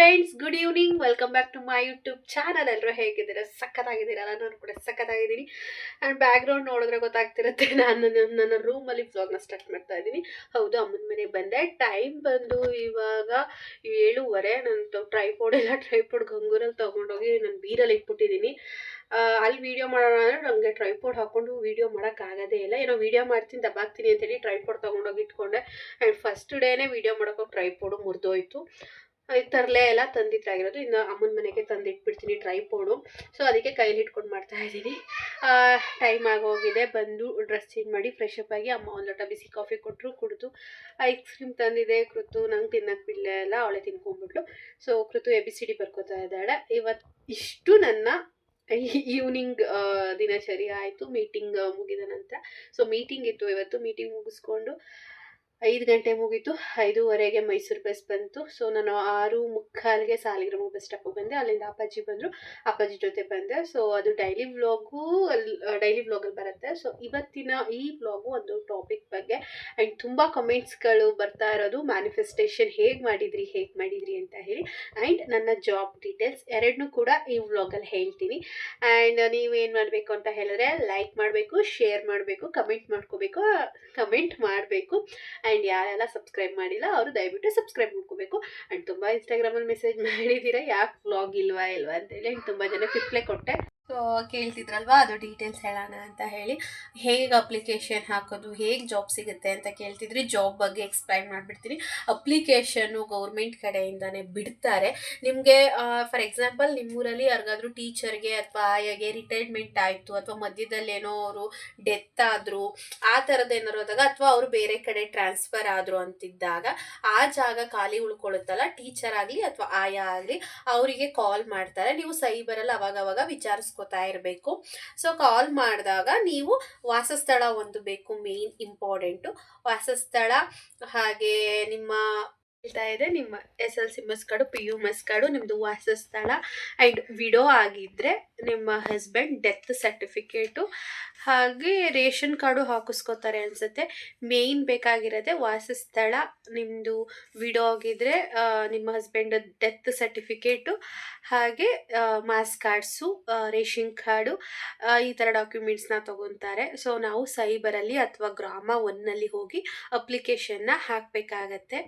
Friends good evening welcome back to my YouTube channel ಎಲ್ಲರೂ ಹೇಗಿದ್ದೀರಾ? ಸಖತ್ತಾಗಿದ್ದೀರಲ್ಲ ನಾನು ಕೂಡ ಸಖತ್ತಾಗಿದ್ದೀನಿ. ಆ್ಯಂಡ್ ಬ್ಯಾಕ್ಗ್ರೌಂಡ್ ನೋಡಿದ್ರೆ ಗೊತ್ತಾಗ್ತಿರುತ್ತೆ. ನಾನು ನನ್ನ- ರೂಮಲ್ಲಿ ವ್ಲಾಗ್ನ ಸ್ಟಾರ್ಟ್ ಮಾಡ್ತಾ ಇದ್ದೀನಿ. ಹೌದು, ಅಮ್ಮನ ಮನೆಗೆ ಬಂದೆ. ಟೈಮ್ ಬಂದು ಇವಾಗ ಏಳುವರೆ. ನಾನು ಟ್ರೈಪೋಡ್ ಎಲ್ಲ ಟ್ರೈಪೋಡ್ ಗಂಗೂರಲ್ಲಿ ತೊಗೊಂಡೋಗಿ ನಾನು ಬೀರಲ್ಲಿ ಇಟ್ಬಿಟ್ಟಿದ್ದೀನಿ. ಅಲ್ಲಿ ವೀಡಿಯೋ ಮಾಡೋಣ ಅಂದರೆ ನನಗೆ ಟ್ರೈಪೋಡ್ ಹಾಕ್ಕೊಂಡು ವೀಡಿಯೋ ಮಾಡೋಕ್ಕಾಗೋದೇ ಇಲ್ಲ. ಏನೋ ವೀಡಿಯೋ ಮಾಡ್ತೀನಿ, ದಬ್ಬಾಕ್ತೀನಿ ಅಂತೇಳಿ ಟ್ರೈಪೋಡ್ ತೊಗೊಂಡೋಗಿ ಇಟ್ಕೊಂಡೆ. ಆ್ಯಂಡ್ ಫಸ್ಟ್ ಡೇನೇ ವೀಡಿಯೋ ಮಾಡೋಕೆ ಟ್ರೈಪೋಡು ಮುರಿದೋಯ್ತು. ತರಲೆ ಎಲ್ಲ ತಂದಿದ್ದಾಗಿರೋದು ಇನ್ನು ಅಮ್ಮನ ಮನೆಗೆ ತಂದಿಟ್ಬಿಡ್ತೀನಿ ಟ್ರೈಪೋಡು ಸೊ ಅದಕ್ಕೆ ಕೈಲಿ ಹಿಡ್ಕೊಂಡು ಮಾಡ್ತಾ ಇದ್ದೀನಿ. ಟೈಮ್ ಆಗೋಗಿದೆ. ಬಂದು ಡ್ರೆಸ್ ಚೇಂಜ್ ಮಾಡಿ ಫ್ರೆಶ್ ಅಪ್ ಆಗಿ ಅಮ್ಮ ಒಂದು ಲೋಟ ಬಿಸಿ ಕಾಫಿ ಕೊಟ್ಟರು ಕುಡಿದು ಐಸ್ ಕ್ರೀಮ್ ತಂದಿದೆ. ಕೃತು ನಂಗೆ ತಿನ್ನಕ್ಕೆ ಬಿಡಲೇ ಇಲ್ಲ, ಅವಳೇ ತಿನ್ಕೊಂಡ್ಬಿಟ್ಲು. So Kritu A B C D ಬರ್ಕೋತಾ ಇದ್ದಾಳೆ. ಇವತ್ತು ಇಷ್ಟು ನನ್ನ ಈವ್ನಿಂಗ್ ದಿನಚರಿ ಆಯಿತು. ಮೀಟಿಂಗ್ ಮುಗಿದ ನಂತರ. ಸೊ ಮೀಟಿಂಗ್ ಇತ್ತು ಇವತ್ತು. ಮೀಟಿಂಗ್ ಮುಗಿಸ್ಕೊಂಡು ಐದು ಗಂಟೆ ಮುಗೀತು, ಐದೂವರೆಗೆ ಮೈಸೂರು ಬಸ್ ಬಂತು. ಸೊ ನಾನು ಆರು ಮುಕ್ಕಾಲಿಗೆ ಸಾಲಿಗ್ರಾಮ ಬಸ್ ಸ್ಟಾಪಿಗೆ ಬಂದೆ. ಅಲ್ಲಿಂದ ಅಪ್ಪಾಜಿ ಬಂದರು. ಅಪ್ಪಾಜಿ ಜೊತೆ ಬಂದೆ. ಸೊ ಅದು ಡೈಲಿ ವ್ಲಾಗು ಅಲ್ಲಿ ಡೈಲಿ ವ್ಲಾಗಲ್ಲಿ ಬರುತ್ತೆ. ಸೊ ಇವತ್ತಿನ ಈ ವ್ಲಾಗು ಒಂದು ಟಾಪಿಕ್ ಬಗ್ಗೆ. ಆ್ಯಂಡ್ ತುಂಬ ಕಮೆಂಟ್ಸ್ಗಳು ಬರ್ತಾ ಇರೋದು ಮ್ಯಾನಿಫೆಸ್ಟೇಷನ್ ಹೇಗೆ ಮಾಡಿದ್ರಿ ಹೇಗೆ ಮಾಡಿದ್ರಿ ಅಂತ ಹೇಳಿ. ಆ್ಯಂಡ್ ನನ್ನ ಜಾಬ್ ಡೀಟೇಲ್ಸ್ ಎರಡನ್ನೂ ಕೂಡ ಈ ವ್ಲಾಗಲ್ಲಿ ಹೇಳ್ತೀನಿ. ಆ್ಯಂಡ್ ನೀವೇನು ಮಾಡಬೇಕು ಅಂತ ಹೇಳಿದ್ರೆ ಲೈಕ್ ಮಾಡಬೇಕು ಶೇರ್ ಮಾಡಬೇಕು ಕಮೆಂಟ್ ಮಾಡ್ಕೋಬೇಕು ಕಮೆಂಟ್ ಮಾಡಬೇಕು. ಆ್ಯಂಡ್ ಯಾರೆಲ್ಲ ಸಬ್ಸ್ಕ್ರೈಬ್ ಮಾಡಿಲ್ಲ, ಅವರು ದಯವಿಟ್ಟು ಸಬ್ಸ್ಕ್ರೈಬ್ ಮಾಡ್ಕೋಬೇಕು. ಆ್ಯಂಡ್ ತುಂಬ ಇನ್ಸ್ಟಾಗ್ರಾಮಲ್ಲಿ ಮೆಸೇಜ್ ಮಾಡಿದ್ದೀರಾ ಯಾಕೆ ವ್ಲಾಗ್ ಇಲ್ವಾ ಇಲ್ವಾ ಅಂತೇಳಿ. ಆ್ಯಂಡ್ ತುಂಬ ಜನ ರಿಪ್ಲೈ ಕೊಟ್ಟೆ. ಕೇಳ್ತಿದ್ರಲ್ವಾ? ಅದು ಡೀಟೇಲ್ಸ್ ಹೇಳೋಣ ಅಂತ ಹೇಳಿ. ಹೇಗೆ ಅಪ್ಲಿಕೇಶನ್ ಹಾಕೋದು? ಹೇಗೆ ಜಾಬ್ ಸಿಗುತ್ತೆ ಅಂತ ಕೇಳ್ತಿದ್ರಿ. ಜಾಬ್ ಬಗ್ಗೆ ಎಕ್ಸ್ಪ್ಲೈನ್ ಮಾಡಿಬಿಡ್ತೀನಿ. ಅಪ್ಲಿಕೇಶನ್ನು ಗೌರ್ಮೆಂಟ್ ಕಡೆಯಿಂದನೇ ಬಿಡ್ತಾರೆ. ನಿಮಗೆ ಫಾರ್ ಎಕ್ಸಾಂಪಲ್ ನಿಮ್ಮೂರಲ್ಲಿ ಯಾರಿಗಾದರೂ ಟೀಚರ್ಗೆ ಅಥವಾ ಆಯಾಗೆ ರಿಟೈರ್ಮೆಂಟ್ ಆಯಿತು ಅಥವಾ ಮಧ್ಯದಲ್ಲಿ ಏನೋ ಅವರು ಡೆತ್ ಆದರು, ಆ ಥರದ್ದು ಏನಾರು ಹೋದಾಗ ಅಥವಾ ಅವರು ಬೇರೆ ಕಡೆ ಟ್ರಾನ್ಸ್ಫರ್ ಆದರು ಅಂತಿದ್ದಾಗ, ಆ ಜಾಗ ಖಾಲಿ ಉಳ್ಕೊಳ್ಳುತ್ತಲ್ಲ ಟೀಚರ್ ಆಗಲಿ ಅಥವಾ ಆಯಾ ಆಗಲಿ, ಅವರಿಗೆ ಕಾಲ್ ಮಾಡ್ತಾರೆ. ನೀವು ಸೈಬರಲ್ಲಿ ಅವಾಗವಾಗ ಅವಾಗ ವಿಚಾರಿಸ್ಕೊತಾ ಇರಬೇಕು. ಸೊ ಕಾಲ್ ಮಾಡಿದಾಗ ನೀವು ವಾಸಸ್ಥಳ ಒಂದು ಬೇಕು ಮೇನ್ ಇಂಪಾರ್ಟೆಂಟು ವಾಸಸ್ಥಳ ಹಾಗೆ ನಿಮ್ಮ ಹೇಳ್ತಾ ಇದೆ, ನಿಮ್ಮ S L C marks card P U marks card ನಿಮ್ಮದು ವಾಸಸ್ಥಳ ಆ್ಯಂಡ್ ವಿಡೋ ಆಗಿದ್ದರೆ ನಿಮ್ಮ ಹಸ್ಬೆಂಡ್ ಡೆತ್ ಸರ್ಟಿಫಿಕೇಟು ಹಾಗೆ ರೇಷನ್ ಕಾರ್ಡು ಹಾಕಿಸ್ಕೋತಾರೆ ಅನಿಸುತ್ತೆ. ಮೇಯ್ನ್ ಬೇಕಾಗಿರೋದೆ ವಾಸಸ್ಥಳ ನಿಮ್ಮದು ವಿಡೋ ಆಗಿದ್ದರೆ ನಿಮ್ಮ ಹಸ್ಬೆಂಡ್ ಡೆತ್ ಸರ್ಟಿಫಿಕೇಟು ಹಾಗೆ ಮಾಸ್ ಕಾರ್ಡ್ಸು ರೇಷನ್ ಕಾರ್ಡು ಈ ಥರ ಡಾಕ್ಯುಮೆಂಟ್ಸ್ನ ತೊಗೊತಾರೆ. ಸೊ ನಾವು ಸೈಬರಲ್ಲಿ ಅಥವಾ ಗ್ರಾಮ ಒನ್ನಲ್ಲಿ ಹೋಗಿ ಅಪ್ಲಿಕೇಶನ್ನ ಹಾಕಬೇಕಾಗತ್ತೆ.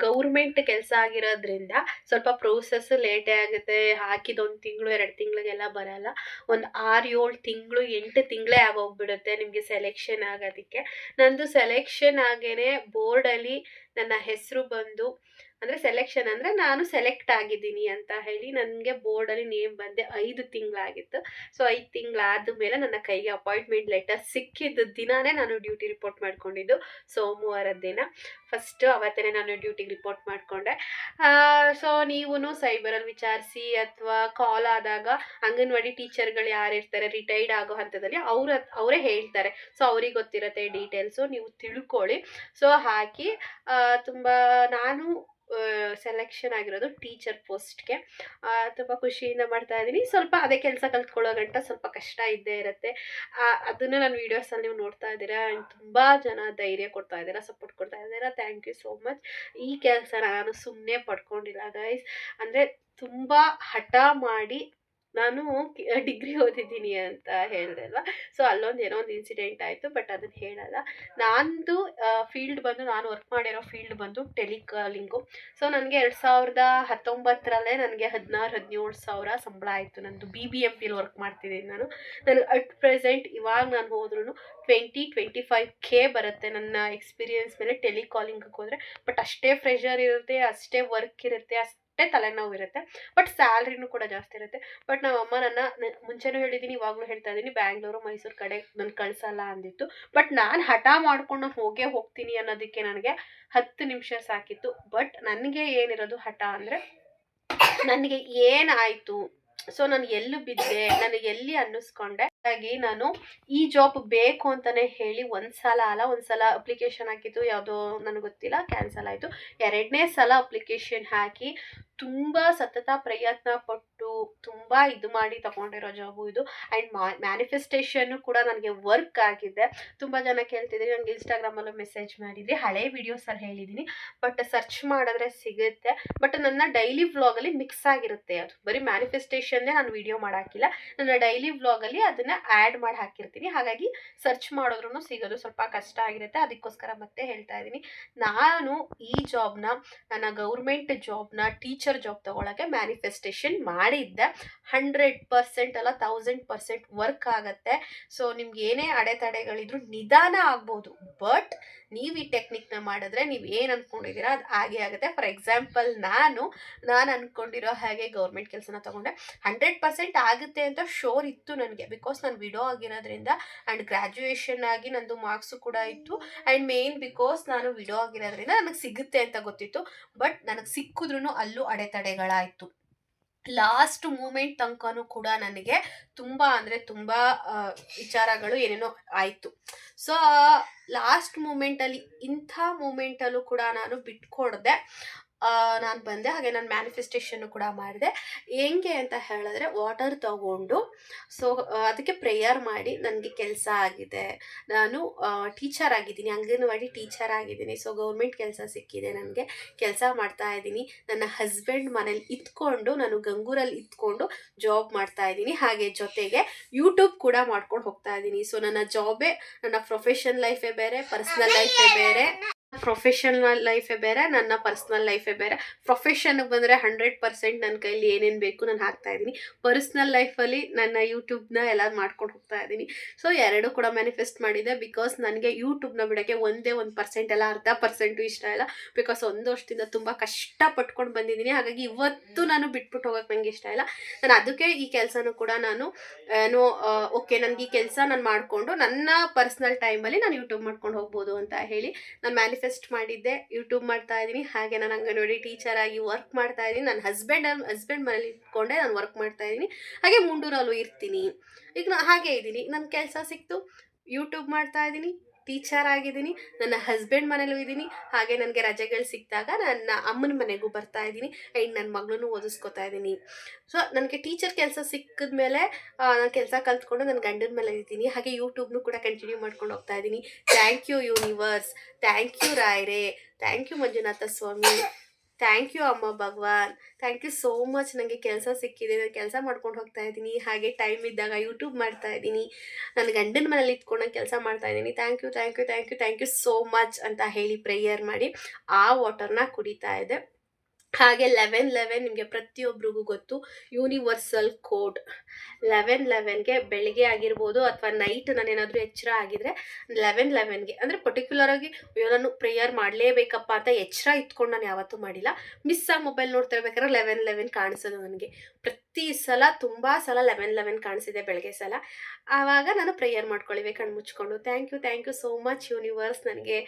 ಗೌರ್ಮೆಂಟ್ ಕೆಲಸ ಆಗಿರೋದ್ರಿಂದ ಸ್ವಲ್ಪ ಪ್ರೋಸೆಸ್ ಲೇಟೇ ಆಗುತ್ತೆ. ಹಾಕಿದ ಒಂದು ತಿಂಗಳು, ಎರಡು ತಿಂಗಳಿಗೆಲ್ಲ ಬರಲ್ಲ. ಒಂದು ಆರು, ಏಳು ತಿಂಗಳು, ಎಂಟು ತಿಂಗಳೇ ಆಗೋಗ್ಬಿಡುತ್ತೆ ನಿಮಗೆ ಸೆಲೆಕ್ಷನ್ ಆಗೋದಕ್ಕೆ. ನಂದು ಸೆಲೆಕ್ಷನ್ ಆಗೇನೆ ಬೋರ್ಡಲ್ಲಿ ನನ್ನ ಹೆಸರು ಬಂದು ಅಂದರೆ ಸೆಲೆಕ್ಷನ್ ಅಂದರೆ ನಾನು ಸೆಲೆಕ್ಟ್ ಆಗಿದ್ದೀನಿ ಅಂತ ಹೇಳಿ ನನಗೆ ಬೋರ್ಡಲ್ಲಿ ನೇಮ್ ಬಂದೆ ಐದು ತಿಂಗಳಾಗಿತ್ತು. ಸೊ ಐದು ತಿಂಗಳಾದ ಮೇಲೆ ನನ್ನ ಕೈಗೆ ಅಪಾಯಿಂಟ್ಮೆಂಟ್ ಲೆಟರ್ ಸಿಕ್ಕಿದ್ದ ದಿನಾನೇ ನಾನು ಡ್ಯೂಟಿ ರಿಪೋರ್ಟ್ ಮಾಡ್ಕೊಂಡಿದ್ದು. ಸೋಮವಾರದ ದಿನ. ಫಸ್ಟು ಅವತ್ತೇ ನಾನು ಡ್ಯೂಟಿಗೆ ರಿಪೋರ್ಟ್ ಮಾಡಿಕೊಂಡೆ. ಸೊ ನೀವು ಸೈಬರಲ್ಲಿ ವಿಚಾರಿಸಿ ಅಥವಾ ಕಾಲ್ ಆದಾಗ ಅಂಗನವಾಡಿ ಟೀಚರ್ಗಳು ಯಾರು ಇರ್ತಾರೆ ರಿಟೈರ್ಡ್ ಆಗೋ ಹಂತದಲ್ಲಿ ಅವ್ರ, ಅವರೇ ಹೇಳ್ತಾರೆ. ಸೊ ಅವ್ರಿಗೆ ಗೊತ್ತಿರತ್ತೆ ಡೀಟೇಲ್ಸು ನೀವು ತಿಳ್ಕೊಳ್ಳಿ. ಸೊ ಹಾಕಿ ತುಂಬ ನಾನು ಸೆಲೆಕ್ಷನ್ ಆಗಿರೋದು ಟೀಚರ್ ಪೋಸ್ಟ್ಗೆ ತುಂಬ ಖುಷಿಯಿಂದ ಮಾಡ್ತಾ ಇದ್ದೀನಿ ಸ್ವಲ್ಪ ಅದೇ ಕೆಲಸ ಕಲ್ತ್ಕೊಳ್ಳೋ ಗಂಟ ಸ್ವಲ್ಪ ಕಷ್ಟ ಇದ್ದೇ ಇರುತ್ತೆ. ಅದನ್ನು ನಾನು ವೀಡಿಯೋಸಲ್ಲಿ ನೀವು ನೋಡ್ತಾ ಇದ್ದೀರಾ ತುಂಬ ಜನ ಧೈರ್ಯ ಕೊಡ್ತಾ ಇದ್ದೀರಾ ಸಪೋರ್ಟ್ ಕೊಡ್ತಾ ಇದ್ದೀರಾ. ಥ್ಯಾಂಕ್ ಯು ಸೋ ಮಚ್ ಈ ಕೆಲಸ ನಾನು ಸುಮ್ಮನೆ ಪಡ್ಕೊಂಡಿಲ್ಲ ಗೈಸ್ ಅಂದರೆ ತುಂಬ ಹಠ ಮಾಡಿ ನಾನು ಡಿಗ್ರಿ ಓದಿದ್ದೀನಿ ಅಂತ ಹೇಳಿದೆ ಅಲ್ವಾ? ಸೊ ಅಲ್ಲೊಂದು ಏನೋ ಒಂದು ಇನ್ಸಿಡೆಂಟ್ ಆಯಿತು ಬಟ್ ಅದನ್ನು ಹೇಳಲ್ಲ. ನಂದು ಫೀಲ್ಡ್ ಬಂದು, ನಾನು ವರ್ಕ್ ಮಾಡಿರೋ ಫೀಲ್ಡ್ ಬಂದು ಟೆಲಿಕಾಲಿಂಗು ಸೊ ನನಗೆ ಎರಡು ಸಾವಿರದ ಹತ್ತೊಂಬತ್ತರಲ್ಲೇ ನನಗೆ ಹದಿನಾರು, ಹದಿನೇಳು ಸಾವಿರ ಸಂಬಳ ಆಯಿತು. ನಂದು ಬಿ ಬಿ ಎಂ ಪಿಲಿ ವರ್ಕ್ ಮಾಡ್ತಿದ್ದೀನಿ ನಾನು. ನನಗೆ ಅಟ್ ಪ್ರೆಸೆಂಟ್ ಇವಾಗ ನಾನು ಹೋದ್ರೂ ಟ್ವೆಂಟಿ ಟ್ವೆಂಟಿ ಫೈವ್ ಕೆ ಬರುತ್ತೆ ನನ್ನ ಎಕ್ಸ್ಪೀರಿಯನ್ಸ್ ಮೇಲೆ ಟೆಲಿಕಾಲಿಂಗಿಗೆ ಹೋದರೆ. ಬಟ್ ಅಷ್ಟೇ ಪ್ರೆಷರ್ ಇರುತ್ತೆ, ಅಷ್ಟೇ ವರ್ಕ್ ಇರುತ್ತೆ, ಅಷ್ಟೇ ತಲೆನೋವು ಇರುತ್ತೆ ಬಟ್ ಸ್ಯಾಲ್ರಿನೂ ಕೂಡ ಜಾಸ್ತಿ ಇರುತ್ತೆ. ಬಟ್ ನಮ್ಮ ಅಮ್ಮ ನನ್ನ ಮುಂಚೆನೂ ಹೇಳಿದ್ದೀನಿ ಇವಾಗಲೂ ಹೇಳ್ತಾ ಇದ್ದೀನಿ ಬ್ಯಾಂಗ್ಳೂರು ಮೈಸೂರು ಕಡೆ ನಾನು ಕಳ್ಸಲ್ಲ ಅಂದಿತ್ತು. ಬಟ್ ನಾನು ಹಠ ಮಾಡ್ಕೊಂಡು ಹೋಗೇ ಹೋಗ್ತೀನಿ ಅನ್ನೋದಕ್ಕೆ ನನಗೆ ಹತ್ತು ನಿಮಿಷ ಸಾಕಿತ್ತು. ಬಟ್ ನನಗೆ ಏನಿರೋದು ಹಠ ಅಂದರೆ ನನಗೆ ಏನಾಯಿತು? ಸೊ ನಾನು ಎಲ್ಲೂ ಬಿದ್ದೆ? ನನಗೆ ಎಲ್ಲಿ ಅನ್ನಿಸ್ಕೊಂಡೆ? ಹಾಗಾಗಿ ನಾನು ಈ ಜಾಬ್ ಬೇಕು ಅಂತಲೇ ಹೇಳಿ ಒಂದು ಸಲ ಅಲ್ಲ ಒಂದು ಸಲ ಅಪ್ಲಿಕೇಶನ್ ಹಾಕಿದ್ದು, ಯಾವುದೋ ನನಗೆ ಗೊತ್ತಿಲ್ಲ ಕ್ಯಾನ್ಸಲ್ ಆಯಿತು. ಎರಡನೇ ಸಲ ಅಪ್ಲಿಕೇಶನ್ ಹಾಕಿ ತುಂಬ ಸತತ ಪ್ರಯತ್ನ ಪಟ್ಟು ತುಂಬ ಇದು ಮಾಡಿ ತಗೊಂಡಿರೋ ಜಾಬು ಇದು. ಆ್ಯಂಡ್ ಮ್ಯಾನಿಫೆಸ್ಟೇಷನ್ನು ಕೂಡ ನನಗೆ ವರ್ಕ್ ಆಗಿದೆ. ತುಂಬ ಜನ ಕೇಳ್ತಿದ್ದೀರಿ ನನಗೆ ಇನ್ಸ್ಟಾಗ್ರಾಮಲ್ಲೂ ಮೆಸೇಜ್ ಮಾಡಿದ್ರಿ. ಹಳೆ ವೀಡಿಯೋಸಲ್ಲಿ ಹೇಳಿದ್ದೀನಿ ಬಟ್ ಸರ್ಚ್ ಮಾಡಿದ್ರೆ ಸಿಗುತ್ತೆ. ಬಟ್ ನನ್ನ ಡೈಲಿ ವ್ಲಾಗಲ್ಲಿ ಮಿಕ್ಸ್ ಆಗಿರುತ್ತೆ. ಅದು ಬರೀ ಮ್ಯಾನಿಫೆಸ್ಟೇಷನ್ನೇ ನಾನು ವೀಡಿಯೋ ಮಾಡೋಕ್ಕಿಲ್ಲ ನನ್ನ ಡೈಲಿ ವ್ಲಾಗಲ್ಲಿ ಅದನ್ನು ಆ್ಯಡ್ ಮಾಡಿ ಹಾಕಿರ್ತೀನಿ. ಹಾಗಾಗಿ ಸರ್ಚ್ ಮಾಡಿದ್ರೂ ಸಿಗೋದು ಸ್ವಲ್ಪ ಕಷ್ಟ ಆಗಿರುತ್ತೆ. ಅದಕ್ಕೋಸ್ಕರ ಮತ್ತೆ ಹೇಳ್ತಾ ಇದ್ದೀನಿ. ನಾನು ಈ ಜಾಬ್ನ ನನ್ನ ಗೌರ್ಮೆಂಟ್ ಜಾಬ್ನ ಟೀಚರ್ ಜಾಬ್ ತೊಗೊಳಕ್ಕೆ ಮ್ಯಾನಿಫೆಸ್ಟೇಷನ್ ಮಾಡಿದ್ದೆ. ಹಂಡ್ರೆಡ್ ಪರ್ಸೆಂಟ್ ಅಲ್ಲ ತೌಸಂಡ್ ಪರ್ಸೆಂಟ್ ವರ್ಕ್ ಆಗುತ್ತೆ. ಸೊ ನಿಮ್ಗೆ ಏನೇ ಅಡೆತಡೆಗಳಿದ್ರು ನಿಧಾನ ಆಗ್ಬೋದು. ಬಟ್ ನೀವು ಈ ಟೆಕ್ನಿಕ್ನ ಮಾಡಿದ್ರೆ ನೀವು ಏನು ಅಂದ್ಕೊಂಡಿದ್ದೀರಾ ಅದು ಹಾಗೆ ಆಗುತ್ತೆ. ಫಾರ್ ಎಕ್ಸಾಂಪಲ್ ನಾನು ನಾನು ಅಂದ್ಕೊಂಡಿರೋ ಹಾಗೆ ಗೌರ್ಮೆಂಟ್ ಕೆಲಸನ ತಗೊಂಡೆ. ಹಂಡ್ರೆಡ್ ಪರ್ಸೆಂಟ್ ಆಗುತ್ತೆ ಅಂತ ಶೋರ್ ಇತ್ತು ನನಗೆ. ಬಿಕಾಸ್ ನಾನು ವಿಡೋ ಆಗಿರೋದ್ರಿಂದ ಆ್ಯಂಡ್ ಗ್ರ್ಯಾಜುಯೇಷನ್ ಆಗಿ ನಂದು ಮಾರ್ಕ್ಸು ಕೂಡ ಇತ್ತು. ಆ್ಯಂಡ್ ಮೇನ್ ಬಿಕಾಸ್ ನಾನು ವಿಡೋ ಆಗಿರೋದ್ರಿಂದ ನನಗೆ ಸಿಗುತ್ತೆ ಅಂತ ಗೊತ್ತಿತ್ತು. ಬಟ್ ನನಗೆ ಸಿಕ್ಕಿದ್ರೂ ಅಲ್ಲೂ ಅಡೆತಡೆಗಳಾಯಿತು. ಲಾಸ್ಟ್ ಮೂಮೆಂಟ್ ತನಕನೂ ಕೂಡ ನನಗೆ ತುಂಬ ಅಂದರೆ ತುಂಬ ವಿಚಾರಗಳು ಏನೇನೋ ಆಯಿತು. ಸೊ ಲಾಸ್ಟ್ ಮೂಮೆಂಟಲ್ಲಿ ಇಂಥ ಮೂಮೆಂಟಲ್ಲೂ ಕೂಡ ನಾನು ಬಿಟ್ಕೊಡ್ದೆ. ನಾನು ಬಂದೆ, ಹಾಗೆ ನಾನು ಮ್ಯಾನಿಫೆಸ್ಟೇಷನ್ನು ಕೂಡ ಮಾಡಿದೆ. ಹೆಂಗೆ ಅಂತ ಹೇಳಿದ್ರೆ ವಾಟರ್ ತಗೊಂಡು ಸೊ ಅದಕ್ಕೆ ಪ್ರೇಯರ್ ಮಾಡಿ ನನಗೆ ಕೆಲಸ ಆಗಿದೆ. ನಾನು ಟೀಚರ್ ಆಗಿದ್ದೀನಿ, ಅಂಗನವಾಡಿ ಟೀಚರ್ ಆಗಿದ್ದೀನಿ. ಸೊ ಗೌರ್ಮೆಂಟ್ ಕೆಲಸ ಸಿಕ್ಕಿದೆ ನನಗೆ. ಕೆಲಸ ಮಾಡ್ತಾ ಇದ್ದೀನಿ. ನನ್ನ ಹಸ್ಬೆಂಡ್ ಮನೇಲಿ ಇತ್ಕೊಂಡು ನಾನು ಗಂಗೂರಲ್ಲಿ ಇತ್ಕೊಂಡು ಜಾಬ್ ಮಾಡ್ತಾ ಇದ್ದೀನಿ. ಹಾಗೆ ಜೊತೆಗೆ ಯೂಟ್ಯೂಬ್ ಕೂಡ ಮಾಡ್ಕೊಂಡು ಹೋಗ್ತಾ ಇದ್ದೀನಿ. ಸೊ ನನ್ನ ಜಾಬೇ ನನ್ನ ಪ್ರೊಫೆಷನ್ ಲೈಫೇ ಬೇರೆ ಪರ್ಸ್ನಲ್ ಲೈಫೇ ಬೇರೆ. ಪ್ರೊಫೆಷನಲ್ ಲೈಫೇ ಬೇರೆ ನನ್ನ ಪರ್ಸ್ನಲ್ ಲೈಫೇ ಬೇರೆ. ಪ್ರೊಫೆಷನ್ಗೆ ಬಂದರೆ ಹಂಡ್ರೆಡ್ ಪರ್ಸೆಂಟ್ ನನ್ನ ಕೈಯಲ್ಲಿ ಏನೇನು ಬೇಕು ನಾನು ಹಾಕ್ತಾ ಇದ್ದೀನಿ. ಪರ್ಸ್ನಲ್ ಲೈಫಲ್ಲಿ ನನ್ನ ಯೂಟ್ಯೂಬ್ನ ಎಲ್ಲ ಮಾಡ್ಕೊಂಡು ಹೋಗ್ತಾ ಇದ್ದೀನಿ. ಸೊ ಎರಡೂ ಕೂಡ ಮ್ಯಾನಿಫೆಸ್ಟ್ ಮಾಡಿದೆ ಬಿಕಾಸ್ ನನಗೆ ಯೂಟ್ಯೂಬ್ನ ಬಿಡೋಕ್ಕೆ ಒಂದೇ ಒಂದು ಪರ್ಸೆಂಟ್ ಎಲ್ಲ ಅರ್ಧ ಪರ್ಸೆಂಟು ಇಷ್ಟ ಇಲ್ಲ. ಬಿಕಾಸ್ ಒಂದು ವರ್ಷದಿಂದ ತುಂಬ ಕಷ್ಟಪಟ್ಕೊಂಡು ಬಂದಿದ್ದೀನಿ. ಹಾಗಾಗಿ ಇವತ್ತು ನಾನು ಬಿಟ್ಬಿಟ್ಟು ಹೋಗೋಕೆ ನನಗೆ ಇಷ್ಟ ಇಲ್ಲ. ನಾನು ಅದಕ್ಕೆ ಈ ಕೆಲಸನೂ ಕೂಡ ನಾನು ಏನು ಓಕೆ ನನಗೆ ಈ ಕೆಲಸ ನಾನು ಮಾಡಿಕೊಂಡು ನನ್ನ ಪರ್ಸ್ನಲ್ ಟೈಮಲ್ಲಿ ನಾನು ಯೂಟ್ಯೂಬ್ ಮಾಡ್ಕೊಂಡು ಹೋಗ್ಬೋದು ಅಂತ ಹೇಳಿ ನಾನು ಮ್ಯಾನಿಫೆಸ್ಟ್ ಮಾಡಿದ್ದೆ ಯೂಟ್ಯೂಬ್ ಮಾಡ್ತಾ ಇದ್ದೀನಿ. ಹಾಗೆ ನಾನು ಅಂಗನವಾಡಿ ಟೀಚರ್ ಆಗಿ ವರ್ಕ್ ಮಾಡ್ತಾ ಇದ್ದೀನಿ. ನನ್ನ ಹಸ್ಬೆಂಡ್ ಹಸ್ಬೆಂಡ್ ಮನೇಲಿ ಇಟ್ಕೊಂಡೆ ನಾನು ವರ್ಕ್ ಮಾಡ್ತಾ ಇದ್ದೀನಿ. ಹಾಗೆ ಮುಂಡೂರಲ್ಲೂ ಇರ್ತೀನಿ. ಈಗ ನಾನು ಹಾಗೆ ಇದ್ದೀನಿ. ನನ್ನ ಕೆಲಸ ಸಿಕ್ತು. ಯೂಟ್ಯೂಬ್ ಮಾಡ್ತಾ ಇದ್ದೀನಿ. ಟೀಚರ್ ಆಗಿದ್ದೀನಿ, ನನ್ನ ಹಸ್ಬೆಂಡ್ ಮನೇಲೂ ಇದ್ದೀನಿ. ಹಾಗೆ ನನಗೆ ರಜೆಗಳು ಸಿಕ್ಕಿದಾಗ ನನ್ನ ಅಮ್ಮನ ಮನೆಗೂ ಬರ್ತಾ ಇದ್ದೀನಿ. ಆ್ಯಂಡ್ ನನ್ನ ಮಗಳನ್ನೂ ಓದಿಸ್ಕೊತಾ ಇದ್ದೀನಿ. ಸೊ ನನಗೆ ಟೀಚರ್ ಕೆಲಸ ಸಿಕ್ಕಿದ ಮೇಲೆ ನಾನು ಕೆಲಸ ಕಲ್ತ್ಕೊಂಡು ನನ್ನ ಗಂಡನ ಮೇಲೆ ಇದ್ದೀನಿ. ಹಾಗೆ ಯೂಟ್ಯೂಬ್ನು ಕೂಡ ಕಂಟಿನ್ಯೂ ಮಾಡ್ಕೊಂಡು ಹೋಗ್ತಾ ಇದ್ದೀನಿ. Thank you universe thank you ರಾಯ್ರೆ. Thank you Manjunatha Swami. Thank you Amma Bhagavan. Thank you so much ನನಗೆ ಕೆಲಸ ಸಿಕ್ಕಿದೆ. ನಾನು ಕೆಲಸ ಮಾಡ್ಕೊಂಡು ಹೋಗ್ತಾ ಇದ್ದೀನಿ. ಹಾಗೆ ಟೈಮ್ ಇದ್ದಾಗ ಯೂಟ್ಯೂಬ್ ಮಾಡ್ತಾ ಇದ್ದೀನಿ. ನನ್ನ ಗಂಡನ ಮನೇಲಿ ಇಟ್ಕೊಂಡು ಕೆಲಸ ಮಾಡ್ತಾ ಇದ್ದೀನಿ. Thank you thank you thank you thank you so much ಅಂತ ಹೇಳಿ ಪ್ರೇಯರ್ ಮಾಡಿ ಆ ವಾಟರ್ನ ಕುಡಿತಾ ಇದೆ ಹಾಗೆ ಲೆವೆನ್ ಲೆವೆನ್ ನಿಮಗೆ ಪ್ರತಿಯೊಬ್ಬರಿಗೂ ಗೊತ್ತು. ಯೂನಿವರ್ಸಲ್ ಕೋಡ್ ಲೆವೆನ್ ಲೆವೆನ್ಗೆ ಬೆಳಿಗ್ಗೆ ಆಗಿರ್ಬೋದು ಅಥವಾ ನೈಟ್ ನಾನೇನಾದರೂ ಎಚ್ಚರ ಆಗಿದ್ರೆ ಲೆವೆನ್ ಲೆವೆನ್ಗೆ. ಅಂದರೆ ಪರ್ಟಿಕ್ಯುಲರಾಗಿ ಅಯ್ಯೋ ನಾನು ಪ್ರೇಯರ್ ಮಾಡಲೇಬೇಕಪ್ಪ ಅಂತ ಎಚ್ಚರ ಇಟ್ಕೊಂಡು ನಾನು ಯಾವತ್ತೂ ಮಾಡಿಲ್ಲ. ಮಿಸ್ ಆಗಿ ಮೊಬೈಲ್ ನೋಡ್ತಾ ಇರ್ಬೇಕಾದ್ರೆ ಲೆವೆನ್ ಲೆವೆನ್ ಕಾಣಿಸೋದು ನನಗೆ. ಪ್ರತಿ ಸಲ ತುಂಬ ಸಲ ಲೆವೆನ್ ಲೆವೆನ್ ಕಾಣಿಸಿದೆ ಬೆಳಗ್ಗೆ ಸಲ. ಆವಾಗ ನಾನು ಪ್ರೇಯರ್ ಮಾಡ್ಕೊಳ್ಳಿವೆ ಕಣ್ಣು ಮುಚ್ಕೊಂಡು. Thank you thank you so much universe ನನಗೆ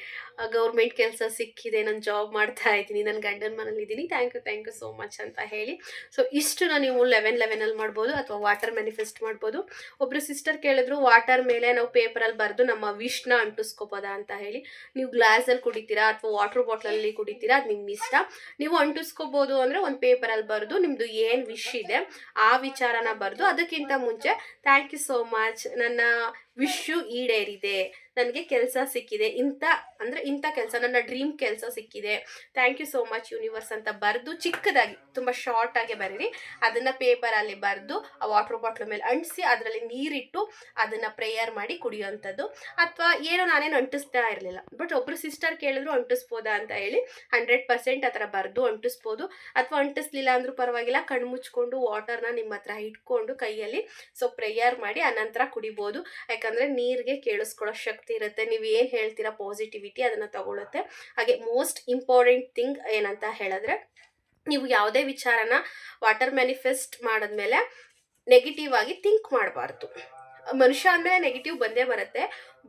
ಗೌರ್ಮೆಂಟ್ ಕೆಲಸ ಸಿಕ್ಕಿದೆ, ನಾನು ಜಾಬ್ ಮಾಡ್ತಾ ಇದ್ದೀನಿ ನನ್ನ ಗಂಡನ ಮನೇಲಿ ಇದ್ದೀನಿ. Thank you thank you so much ಅಂತ ಹೇಳಿ. ಸೊ ಇಷ್ಟನ್ನ ನೀವು ಲೆವೆನ್ ಲೆವೆನಲ್ಲಿ ಮಾಡ್ಬೋದು ಅಥವಾ ವಾಟರ್ ಮ್ಯಾನಿಫೆಸ್ಟ್ ಮಾಡ್ಬೋದು. ಒಬ್ಬರು ಸಿಸ್ಟರ್ ಕೇಳಿದ್ರು, ವಾಟರ್ ಮೇಲೆ ನಾವು ಪೇಪರಲ್ಲಿ ಬರೆದು ನಮ್ಮ ವಿಶ್ನ ಅಂಟಿಸ್ಕೋಬೋದಾ ಅಂತ ಹೇಳಿ. ನೀವು ಗ್ಲಾಸಲ್ಲಿ ಕುಡಿತೀರಾ ಅಥವಾ ವಾಟರ್ ಬಾಟ್ಲಲ್ಲಿ ಕುಡಿತೀರಾ, ಅದು ನಿಮ್ಮ ಇಷ್ಟ ನೀವು ಅಂಟಿಸ್ಕೋಬೋದು ಅಂದರೆ ಒಂದು ಪೇಪರಲ್ಲಿ ಬರೆದು ನಿಮ್ಮದು ಏನು ವಿಶ್ ಇದೆ ಆ ವಿಚಾರನ ಬರೆದು ಅದಕ್ಕಿಂತ ಮುಂಚೆ ಥ್ಯಾಂಕ್ ಯು ಸೋ ಮಚ್ ನನ್ನ ವಿಶ್ಯು ಈಡೇರಿದೆ. ನನಗೆ ಕೆಲಸ ಸಿಕ್ಕಿದೆ. ಇಂಥ, ಅಂದರೆ ಇಂಥ ಕೆಲಸ, ನನ್ನ ಡ್ರೀಮ್ ಕೆಲಸ ಸಿಕ್ಕಿದೆ. Thank you so much universe ಅಂತ ಬರೆದು ಚಿಕ್ಕದಾಗಿ, ತುಂಬ ಶಾರ್ಟಾಗಿ ಬರೀರಿ. ಅದನ್ನು ಪೇಪರಲ್ಲಿ ಬರೆದು, ಆ ವಾಟ್ರ್ ಬಾಟ್ಲ್ ಮೇಲೆ ಅಂಟಿಸಿ, ಅದರಲ್ಲಿ ನೀರಿಟ್ಟು, ಅದನ್ನು ಪ್ರೇಯರ್ ಮಾಡಿ ಕುಡಿಯೋವಂಥದ್ದು. ಅಥವಾ ಏನೋ ನಾನೇನು ಅಂಟಿಸ್ತಾ ಇರಲಿಲ್ಲ. ಬಟ್ ಒಬ್ಬರು ಸಿಸ್ಟರ್ ಕೇಳಿದ್ರು ಅಂಟಿಸ್ಬೋದಾ ಅಂತ ಹೇಳಿ ಹಂಡ್ರೆಡ್ ಪರ್ಸೆಂಟ್ ಆ ಥರ ಬರೆದು ಅಂಟಿಸ್ಬೋದು. ಅಥವಾ ಅಂಟಿಸ್ಲಿಲ್ಲ ಅಂದರೂ ಪರವಾಗಿಲ್ಲ ಕಣ್ಣು ಮುಚ್ಕೊಂಡು ವಾಟರ್ನ ನಿಮ್ಮ ಹತ್ರ ಇಟ್ಕೊಂಡು ಕೈಯಲ್ಲಿ ಸೊ ಪ್ರೇಯರ್ ಮಾಡಿ ಅನಂತರ ಕುಡಿಬೋದು. ಯಾಕಂದರೆ ನೀರಿಗೆ ಕೇಳಿಸ್ಕೊಳ್ಳೋ ಶಕ್ತಿ ಇರುತ್ತೆ. ನೀವು ಏನು ಹೇಳ್ತೀರಾ ಪಾಸಿಟಿವಿಟಿ ಅದನ್ನು ತಗೊಳುತ್ತೆ. ಹಾಗೆ ಮೋಸ್ಟ್ ಇಂಪಾರ್ಟೆಂಟ್ ಥಿಂಗ್ ಏನಂತ ಹೇಳಿದ್ರೆ, ನೀವು ಯಾವುದೇ ವಿಚಾರನ ವಾಟರ್ ಮ್ಯಾನಿಫೆಸ್ಟ್ ಮಾಡಿದ್ಮೇಲೆ ನೆಗೆಟಿವ್ ಆಗಿ ಥಿಂಕ್ ಮಾಡಬಾರ್ದು. ಮನುಷ್ಯ ಅಂದಮೇಲೆ ನೆಗೆಟಿವ್ ಬಂದೇ ಬರುತ್ತೆ.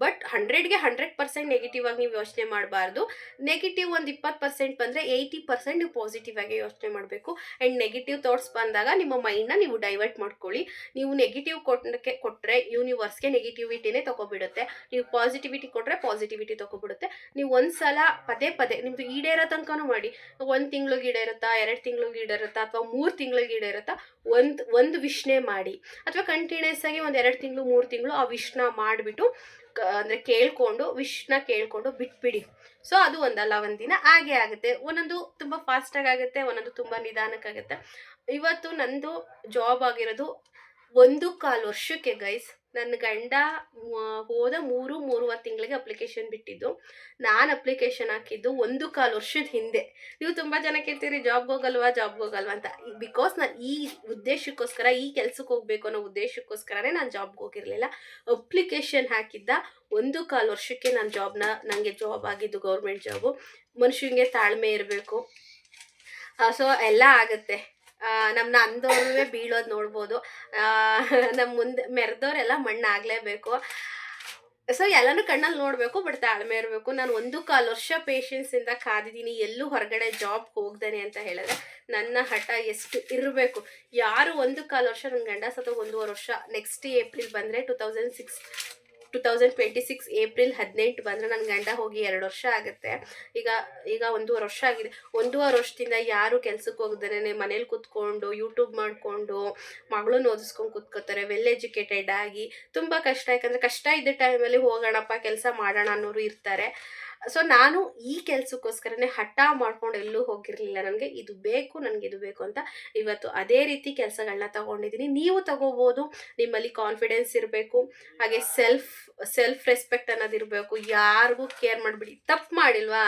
ಬಟ್ ಹಂಡ್ರೆಡ್ಗೆ ಹಂಡ್ರೆಡ್ ಪರ್ಸೆಂಟ್ ನೆಗೆಟಿವ್ ಆಗಿ ನೀವು ಯೋಚನೆ ಮಾಡಬಾರ್ದು. ನೆಗೆಟಿವ್ ಒಂದು ಇಪ್ಪತ್ತು ಪರ್ಸೆಂಟ್ ಬಂದರೆ ಏಯ್ಟಿ ಪರ್ಸೆಂಟ್ ನೀವು ಪಾಸಿಟಿವ್ ಆಗಿ ಯೋಚನೆ ಮಾಡಬೇಕು. ಆ್ಯಂಡ್ ನೆಗೆಟಿವ್ ಥಾಟ್ಸ್ ಬಂದಾಗ ನಿಮ್ಮ ಮೈಂಡ್ನ ನೀವು ಡೈವರ್ಟ್ ಮಾಡ್ಕೊಳ್ಳಿ. ನೀವು ನೆಗೆಟಿವ್ ಕೊಟ್ಟಕ್ಕೆ ಕೊಟ್ಟರೆ ಯೂನಿವರ್ಸ್ಗೆ ನೆಗೆಟಿವಿಟಿನೇ ತೊಗೊಬಿಡುತ್ತೆ. ನೀವು ಪಾಸಿಟಿವಿಟಿ ಕೊಟ್ಟರೆ ಪಾಸಿಟಿವಿಟಿ ತೊಗೊಬಿಡುತ್ತೆ. ನೀವು ಒಂದು ಸಲ ಪದೇ ಪದೇ ನಿಮ್ಮದು ಈಡೇರೋ ತನಕನೂ ಮಾಡಿ. ಒಂದು ತಿಂಗ್ಳಿಗೆ ಈಡೇರುತ್ತಾ, ಎರಡು ತಿಂಗ್ಳಿಗೆ ಈಡೇರುತ್ತಾ, ಅಥವಾ ಮೂರು ತಿಂಗ್ಳಿಗೆ ಈಡೇರುತ್ತಾ, ಒಂದು ಒಂದು ವಿಷ್ಣೆ ಮಾಡಿ. ಅಥವಾ ಕಂಟಿನ್ಯೂಸ್ ಆಗಿ ಒಂದು ಎರಡು ತಿಂಗಳು, ಮೂರು ತಿಂಗಳು ಆ ವಿಷ್ಣ ಮಾಡಿಬಿಟ್ಟು ಅಂದರೆ ಕೇಳ್ಕೊಂಡು ವಿಶ್ನ ಕೇಳ್ಕೊಂಡು ಬಿಟ್ಬಿಡಿ. ಸೊ ಅದು ಒಂದಲ್ಲ, ಒಂದಿನ ಹಾಗೆ ಆಗುತ್ತೆ. ಒಂದೊಂದು ತುಂಬ ಫಾಸ್ಟಾಗಿ ಆಗುತ್ತೆ, ಒಂದೊಂದು ತುಂಬ ನಿಧಾನಕ್ಕಾಗುತ್ತೆ ಇವತ್ತು ನಂದು ಜಾಬ್ ಆಗಿರೋದು ಒಂದು ಕಾಲು ವರ್ಷಕ್ಕೆ ಗೈಸ್ ನನ್ನ ಗಂಡ ಹೋದ ಮೂರು, ಮೂರುವರೆ ತಿಂಗಳಿಗೆ ಅಪ್ಲಿಕೇಶನ್ ಬಿಟ್ಟಿದ್ದು. ನಾನು ಅಪ್ಲಿಕೇಶನ್ ಹಾಕಿದ್ದು ಒಂದು ಕಾಲು ವರ್ಷದ ಹಿಂದೆ. ನೀವು ತುಂಬ ಜನ ಕೇಳ್ತೀರಿ ಜಾಬ್ ಹೋಗಲ್ವಾ ಜಾಬ್ ಹೋಗಲ್ವಾ ಅಂತ. ಬಿಕಾಸ್ ನಾನು ಈ ಉದ್ದೇಶಕ್ಕೋಸ್ಕರ, ಈ ಕೆಲ್ಸಕ್ಕೆ ಹೋಗ್ಬೇಕು ಅನ್ನೋ ಉದ್ದೇಶಕ್ಕೋಸ್ಕರನೇ ನಾನು ಜಾಬ್ಗೆ ಹೋಗಿರಲಿಲ್ಲ. ಅಪ್ಲಿಕೇಶನ್ ಹಾಕಿದ್ದ ಒಂದು ಕಾಲು ವರ್ಷಕ್ಕೆ ನಾನು ಜಾಬ್ನ ನನಗೆ ಜಾಬ್ ಆಗಿದ್ದು ಗೌರ್ಮೆಂಟ್ ಜಾಬು ಮನುಷ್ಯನಿಗೆ ತಾಳ್ಮೆ ಇರಬೇಕು. ಸೊ ಎಲ್ಲ ಆಗುತ್ತೆ. ನಮ್ಮನ್ನ ಅಂದವ್ರೂ ಬೀಳೋದು ನೋಡ್ಬೋದು. ನಮ್ಮ ಮುಂದೆ ಮೆರೆದವ್ರೆಲ್ಲ ಮಣ್ಣಾಗಲೇಬೇಕು ಸೊ ಎಲ್ಲನೂ ಕಣ್ಣಲ್ಲಿ ನೋಡಬೇಕು ಬಟ್ ತಾಳ್ಮೆ ಇರಬೇಕು. ನಾನು ಒಂದು ಕಾಲು ವರ್ಷ ಪೇಷನ್ಸಿಂದ ಕಾದಿದ್ದೀನಿ. ಎಲ್ಲೂ ಹೊರಗಡೆ ಜಾಬ್ ಹೋಗ್ದೇನೆ ಅಂತ ಹೇಳಿದ್ರೆ ನನ್ನ ಹಠ ಎಷ್ಟು ಇರಬೇಕು. ಯಾರು ಒಂದು ಕಾಲು ವರ್ಷ ನನ್ನ ಗಂಡ ಸತ ಒಂದೂವರೆ ವರ್ಷ ನೆಕ್ಸ್ಟ್ ಏಪ್ರಿಲ್ ಬಂದರೆ two thousand six two thousand twenty six April ಹದಿನೆಂಟು ಬಂದರೆ ನನ್ನ ಗಂಡ ಹೋಗಿ ಎರಡು ವರ್ಷ ಆಗುತ್ತೆ. ಈಗ ಈಗ ಒಂದೂವರೆ ವರ್ಷ ಆಗಿದೆ. ಒಂದೂವರೆ ವರ್ಷದಿಂದ ಯಾರು ಕೆಲ್ಸಕ್ಕೆ ಹೋಗ್ದೇ ಮನೇಲಿ ಕೂತ್ಕೊಂಡು ಯೂಟ್ಯೂಬ್ ಮಾಡಿಕೊಂಡು ಮಗಳನ್ನ ಓದಿಸ್ಕೊಂಡು ಕೂತ್ಕೋತಾರೆ. ವೆಲ್ ಎಜುಕೇಟೆಡ್ ಆಗಿ. ತುಂಬ ಕಷ್ಟ. ಯಾಕಂದರೆ ಕಷ್ಟ ಇದ್ದ ಟೈಮಲ್ಲಿ ಹೋಗೋಣಪ್ಪ, ಕೆಲಸ ಮಾಡೋಣ ಅನ್ನೋರು ಇರ್ತಾರೆ. ಸೊ ನಾನು ಈ ಕೆಲಸಕ್ಕೋಸ್ಕರನೇ ಹಠ ಮಾಡ್ಕೊಂಡು ಎಲ್ಲೂ ಹೋಗಿರಲಿಲ್ಲ. ನನಗೆ ಇದು ಬೇಕು, ನನಗೆ ಇದು ಬೇಕು ಅಂತ ಇವತ್ತು ಅದೇ ರೀತಿ ಕೆಲಸಗಳನ್ನ ತಗೊಂಡಿದ್ದೀನಿ. ನೀವು ತಗೋಬೋದು, ನಿಮ್ಮಲ್ಲಿ ಕಾನ್ಫಿಡೆನ್ಸ್ ಇರಬೇಕು, ಹಾಗೆ ಸೆಲ್ಫ್ ಸೆಲ್ಫ್ ರೆಸ್ಪೆಕ್ಟ್ ಅನ್ನೋದಿರಬೇಕು ಯಾರಿಗೂ ಕೇರ್ ಮಾಡಬೇಡಿ. ತಪ್ಪು ಮಾಡಿಲ್ವಾ?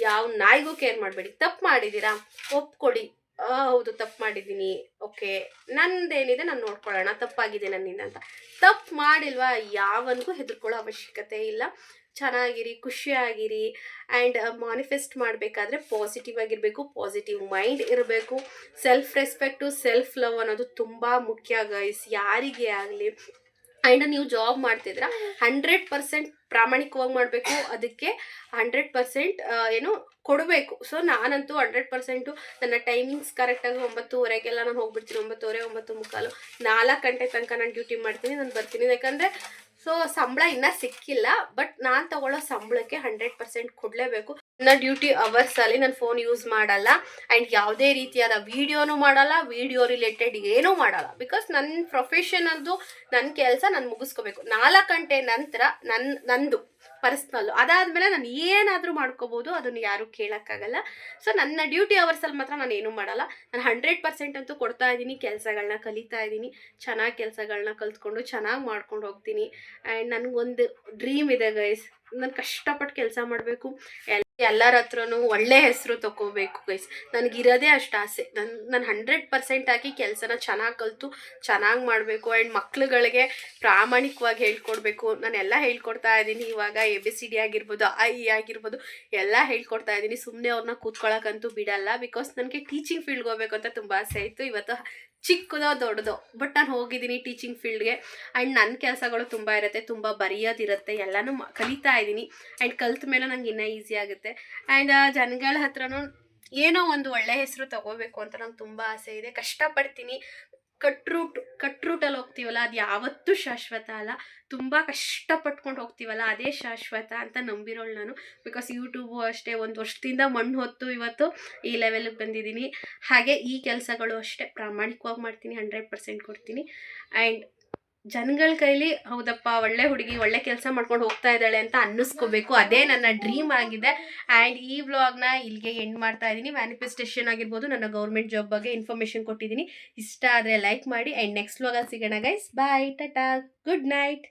ಯಾವ ನಾಯಿಗೂ ಕೇರ್ ಮಾಡಬೇಡಿ. ತಪ್ಪು ಮಾಡಿದ್ದೀರಾ? ಒಪ್ಕೊಡಿ. ಹೌದು, ತಪ್ಪು ಮಾಡಿದ್ದೀನಿ. ಓಕೆ. ನಂದೇನಿದೆ ನಾನು ನೋಡ್ಕೊಳ್ಳೋಣ. ತಪ್ಪಾಗಿದೆ ನನ್ನಿಂದ ಅಂತ. ತಪ್ಪು ಮಾಡಿಲ್ವಾ? ಯಾವನಿಗೂ ಹೆದರ್ಕೊಳ್ಳೋ ಅವಶ್ಯಕತೆ ಇಲ್ಲ. ಚೆನ್ನಾಗಿರಿ, ಖುಷಿಯಾಗಿರಿ ಆ್ಯಂಡ್ ಮಾನಿಫೆಸ್ಟ್ ಮಾಡಬೇಕಾದ್ರೆ ಪಾಸಿಟಿವ್ ಆಗಿರಬೇಕು ಪಾಸಿಟಿವ್ ಮೈಂಡ್ ಇರಬೇಕು. ಸೆಲ್ಫ್ ರೆಸ್ಪೆಕ್ಟು ಸೆಲ್ಫ್ ಲವ್ ಅನ್ನೋದು ತುಂಬ ಮುಖ್ಯ ಗೈಸ್ ಯಾರಿಗೆ ಆಗಲಿ. ಆ್ಯಂಡ್ ನೀವು ಜಾಬ್ ಮಾಡ್ತಿದ್ರ ಹಂಡ್ರೆಡ್ ಪರ್ಸೆಂಟ್ ಪ್ರಾಮಾಣಿಕವಾಗಿ ಮಾಡಬೇಕು, ಅದಕ್ಕೆ ಹಂಡ್ರೆಡ್ ಪರ್ಸೆಂಟ್ ಏನು ಕೊಡಬೇಕು. ಸೊ ನಾನಂತೂ ಹಂಡ್ರೆಡ್ ಪರ್ಸೆಂಟು ನನ್ನ ಟೈಮಿಂಗ್ಸ್ ಕರೆಕ್ಟಾಗಿ ಒಂಬತ್ತುವರೆಗೆಲ್ಲ ನಾನು ಹೋಗ್ಬಿಡ್ತೀನಿ, ಒಂಬತ್ತುವರೆ, ಒಂಬತ್ತು ಮುಕ್ಕಾಲು ನಾಲ್ಕು ಗಂಟೆ ತನಕ ನಾನು ಡ್ಯೂಟಿ ಮಾಡ್ತೀನಿ, ನಾನು ಬರ್ತೀನಿ. ಯಾಕಂದರೆ ಸೊ ಸಂಬಳ ಇನ್ನೂ ಸಿಕ್ಕಿಲ್ಲ ಬಟ್ ನಾನು ತಗೊಳ್ಳೋ ಸಂಬಳಕ್ಕೆ ಹಂಡ್ರೆಡ್ ಪರ್ಸೆಂಟ್ ಕೊಡಲೇಬೇಕು. ನನ್ನ ಡ್ಯೂಟಿ ಅವರ್ಸಲ್ಲಿ ನಾನು ಫೋನ್ ಯೂಸ್ ಮಾಡಲ್ಲ ಆ್ಯಂಡ್ ಯಾವುದೇ ರೀತಿಯಾದ ವೀಡಿಯೋನೂ ಮಾಡಲ್ಲ ವೀಡಿಯೋ ರಿಲೇಟೆಡ್ ಏನೂ ಮಾಡಲ್ಲ. ಬಿಕಾಸ್ ನನ್ನ ಪ್ರೊಫೆಷನ್ ಅದು ನನ್ನ ಕೆಲಸ ನಾನು ಮುಗಿಸ್ಕೋಬೇಕು. ನಾಲ್ಕು ಗಂಟೆ ನಂತರ ನನ್ನ ನಂದು ಪರ್ಸ್ನಲ್ಲು ಅದಾದಮೇಲೆ ನಾನು ಏನಾದರೂ ಮಾಡ್ಕೋಬೋದು, ಅದನ್ನು ಯಾರೂ ಕೇಳೋಕ್ಕಾಗಲ್ಲ. ಸೊ ನನ್ನ ಡ್ಯೂಟಿ ಅವರ್ಸಲ್ಲಿ ಮಾತ್ರ ನಾನು ಏನೂ ಮಾಡಲ್ಲ. ನಾನು ಹಂಡ್ರೆಡ್ ಪರ್ಸೆಂಟ್ ಅಂತೂ ಕೊಡ್ತಾ ಇದ್ದೀನಿ ಕೆಲಸಗಳನ್ನ ಕಲಿತಾ ಇದ್ದೀನಿ. ಚೆನ್ನಾಗಿ ಕೆಲಸಗಳನ್ನ ಕಲ್ತ್ಕೊಂಡು ಚೆನ್ನಾಗಿ ಮಾಡ್ಕೊಂಡು ಹೋಗ್ತೀನಿ. ಆ್ಯಂಡ್ ನನಗೊಂದು ಡ್ರೀಮ್ ಇದೆ ಗೈಸ್ ನಾನು ಕಷ್ಟಪಟ್ಟು ಕೆಲಸ ಮಾಡಬೇಕು. ಎಲ್ಲರ ಹತ್ರನೂ ಒಳ್ಳೆ ಹೆಸರು ತಗೋಬೇಕು ಗೈಸ್ ನನಗಿರೋದೇ ಅಷ್ಟು ಆಸೆ. ನನ್ನ ನಾನು ಹಂಡ್ರೆಡ್ ಪರ್ಸೆಂಟ್ ಆಗಿ ಕೆಲಸನ ಚೆನ್ನಾಗಿ ಕಲಿತು, ಚೆನ್ನಾಗಿ ಮಾಡಬೇಕು ಆ್ಯಂಡ್ ಮಕ್ಳುಗಳಿಗೆ ಪ್ರಾಮಾಣಿಕವಾಗಿ ಹೇಳ್ಕೊಡ್ಬೇಕು. ನಾನೆಲ್ಲ ಹೇಳ್ಕೊಡ್ತಾ ಇದ್ದೀನಿ. ಇವಾಗ ಎ ಬಿ ಸಿ ಡಿ ಆಗಿರ್ಬೋದು ಐ ಇ ಆಗಿರ್ಬೋದು, ಎಲ್ಲ ಹೇಳ್ಕೊಡ್ತಾ ಇದ್ದೀನಿ. ಸುಮ್ಮನೆ ಅವ್ರನ್ನ ಕೂತ್ಕೊಳ್ಳೋಕ್ಕಂತೂ ಬಿಡಲ್ಲ ಬಿಕಾಸ್ ನನಗೆ ಟೀಚಿಂಗ್ ಫೀಲ್ಡ್ಗೆ ಹೋಗ್ಬೇಕು ಅಂತ ತುಂಬ ಆಸೆ ಇತ್ತು. ಇವತ್ತು ಚಿಕ್ಕದೋ ದೊಡ್ಡದೋ ಬಟ್ ನಾನು ಹೋಗಿದ್ದೀನಿ ಟೀಚಿಂಗ್ ಫೀಲ್ಡ್ಗೆ ಆ್ಯಂಡ್ ನನ್ನ ಕೆಲಸಗಳು ತುಂಬ ಇರುತ್ತೆ, ತುಂಬ ಬರೆಯೋದಿರುತ್ತೆ, ಎಲ್ಲನೂ ಕಲಿತಾ ಇದ್ದೀನಿ. ಆ್ಯಂಡ್ ಕಲ್ತ ಮೇಲೆ ನಂಗೆ ಇನ್ನೂ ಈಸಿ ಆಗುತ್ತೆ. ಆ್ಯಂಡ್ ಜನಗಳ ಹತ್ರನೂ ಏನೋ ಒಂದು ಒಳ್ಳೆ ಹೆಸರು ತಗೋಬೇಕು ಅಂತ ನಂಗೆ ತುಂಬ ಆಸೆ ಇದೆ. ಕಷ್ಟಪಡ್ತೀನಿ. ಕಟ್ ರೂಟ್, ಕಟ್ ರೂಟಲ್ಲಿ ಹೋಗ್ತೀವಲ್ಲ, ಅದು ಯಾವತ್ತೂ ಶಾಶ್ವತ ಅಲ್ಲ. ತುಂಬ ಕಷ್ಟಪಟ್ಕೊಂಡು ಹೋಗ್ತೀವಲ್ಲ, ಅದೇ ಶಾಶ್ವತ ಅಂತ ನಂಬಿರೋಳು ನಾನು. ಬಿಕಾಸ್ ಯೂಟ್ಯೂಬು ಅಷ್ಟೇ, ಒಂದು ವರ್ಷದಿಂದ ಮಣ್ಣು ಹೊತ್ತು ಇವತ್ತು ಈ ಲೆವೆಲ್ಗೆ ಬಂದಿದ್ದೀನಿ. ಹಾಗೆ ಈ ಕೆಲಸಗಳು ಅಷ್ಟೇ. ಪ್ರಾಮಾಣಿಕವಾಗಿ ಮಾಡ್ತೀನಿ ಹಂಡ್ರೆಡ್ ಪರ್ಸೆಂಟ್ ಕೊಡ್ತೀನಿ. ಆ್ಯಂಡ್ ಜನಗಳ ಕೈಲಿ ಹೌದಪ್ಪ, ಒಳ್ಳೆ ಹುಡುಗಿ, ಒಳ್ಳೆ ಕೆಲಸ ಮಾಡ್ಕೊಂಡು ಹೋಗ್ತಾ ಇದ್ದಾಳೆ ಅಂತ ಅನ್ನಿಸ್ಕೋಬೇಕು. ಅದೇ ನನ್ನ ಡ್ರೀಮ್ ಆಗಿದೆ. ಆ್ಯಂಡ್ ಈ ವ್ಲಾಗ್ನ ಇಲ್ಲಿಗೆ ಎಂಡ್ ಮಾಡ್ತಾ ಇದ್ದೀನಿ. ಮ್ಯಾನಿಫೆಸ್ಟೇಷನ್ ಆಗಿರ್ಬೋದು ನನ್ನ ಗೌರ್ಮೆಂಟ್ ಜಾಬ್ ಬಗ್ಗೆ ಇನ್ಫಾರ್ಮೇಷನ್ ಕೊಟ್ಟಿದ್ದೀನಿ. ಇಷ್ಟ ಆದರೆ ಲೈಕ್ ಮಾಡಿ ಆ್ಯಂಡ್ ನೆಕ್ಸ್ಟ್ ವ್ಲಾಗಲ್ಲಿ ಸಿಗೋಣ guys bye tata. Good night.